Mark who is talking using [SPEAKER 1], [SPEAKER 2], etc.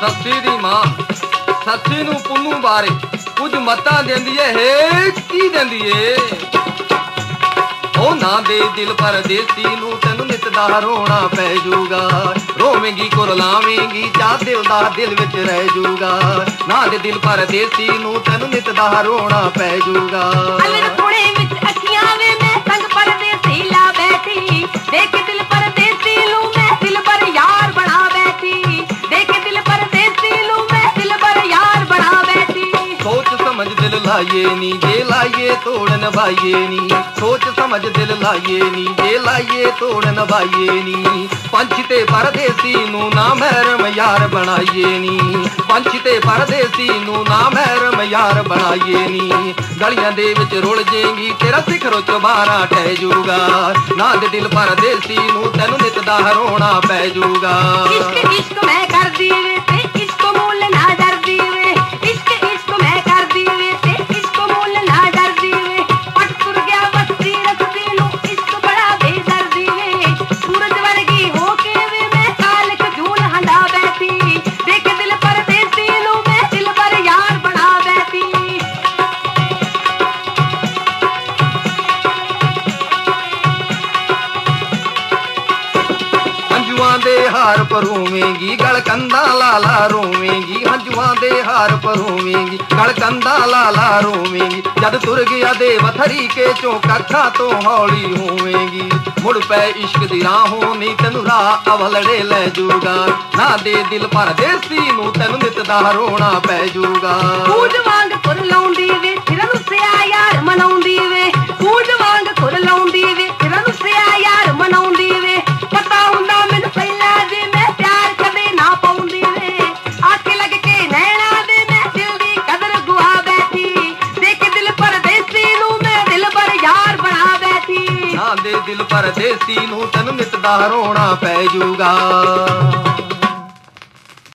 [SPEAKER 1] ਸੱਸੀ ਦੀ ਮਾਂ। ਸੱਸੀ ਨੂੰ ਪੁੰਨੂ ਬਾਰੇ ਕੁਝ ਮਤਾਂ ਦਿੰਦੀ ਏ। ਹੇ, ਕੀ ਦਿੰਦੀ ਏ? ਉਹ ਨਾ ਦੇ ਦਿਲ ਪਰਦੇਸੀ ਨੂੰ ਤੈਨੂੰ ਨਿਤ ਦਾ ਰੋਣਾ ਪੈ ਜਾਊਗਾ ਰੋਵੇਂਗੀ, ਕੁਰਲਾਵੇਂਗੀ, ਚਾਹ ਦਿਲ ਦਾ ਦਿਲ ਵਿੱਚ ਰਹਿ ਜਾਊਗਾ ਨਾ ਦੇ ਦਿਲ ਪਰਦੇਸੀ ਨੂੰ ਤੈਨੂੰ ਨਿਤ ਦਾ ਰੋਣਾ ਪੈ
[SPEAKER 2] ਜੂਗਾ।
[SPEAKER 1] ਸੋਚ ਸਮਝ ਦਿਲ ਲਾਈਏ ਨੀ, ਜੇ ਲਾਈਏ ਤੋੜ ਨਭਾਈਏ ਨੀ। ਸੋਚ ਸਮਝ ਦਿਲ ਲਾਈਏ ਨੀ, ਜੇ ਲਾਈਏ ਤੋੜ ਨਭਾਈਏ ਨੀ। ਪੰਛੀ ਤੇ ਪਰਦੇਸੀ ਨੂੰ ਨਾ ਮਹਿਰਮ ਯਾਰ ਬਣਾਈਏ ਨੀ। ਪੰਛੀ ਤੇ ਪਰਦੇਸੀ ਨੂੰ ਨਾ ਮਹਿਰਮ ਯਾਰ ਬਣਾਈਏ ਨੀ। ਗਲੀਆਂ ਦੇ ਵਿੱਚ ਰੁਲ ਜੇਗੀ, ਤੇਰਾ ਸਿਖਰੋ ਚਬਾਰਾ ਟਹਿ ਜਾਊਗਾ ਨਾ ਦੇ ਦਿਲ ਪਰਦੇਸੀ ਨੂੰ, ਤੈਨੂੰ ਨਿਤ ਦਾ ਰੋਣਾ ਪੈ ਜੂਗਾ।
[SPEAKER 2] ਇਸ਼ਕ ਇਸ਼ਕ
[SPEAKER 1] ਹੰਝੂਆਂ ਦੇ ਹਾਰ ਪਰੂਵੇਂਗੀ ਗਲ ਕੰਦਾ ਲਾਲਾ ਰੋਵੇਂਗੀ ਹੰਝੂਆਂ ਦੇ ਹਾਰ ਪਰੂਵੇਂਗੀ ਗਲ ਕੰਦਾ ਲਾਲਾ ਰੋਵੇਂਗੀ ਜਦ ਤੁਰ ਗਿਆ ਦੇ ਵਥਰੀ ਕੇ ਚੋਂ ਕੱਖਾਂ ਤੋਂ ਹੌਲੀ ਹੋਵੇਂਗੀ ਮੁੜ ਪੈ ਇਸ਼ਕ ਦੀ ਰਾਹੋਂ ਨੀ ਤੈਨੂੰ ਰਾਹ ਅਵਲੜੇ ਲੈ ਜੂਗਾ। ਨਾ ਦੇ ਦਿਲ ਪਰਦੇਸੀ ਨੂੰ, ਤੈਨੂੰ ਨਿਤ ਦਾ ਰੋਣਾ ਪੈ ਜੂਗਾ।
[SPEAKER 2] ਕੂਜ ਵਾਂਗ ਤੁਰ ਲਾਉਂਦੀ ਬੈਠੀ
[SPEAKER 1] ਦੇ ਦਿਲ ਪਰਦੇਸੀ ਨੂੰ ਤੈਨੂੰ ਨਿਤ ਦਾ ਰੋਣਾ ਪੈ ਜੂਗਾ।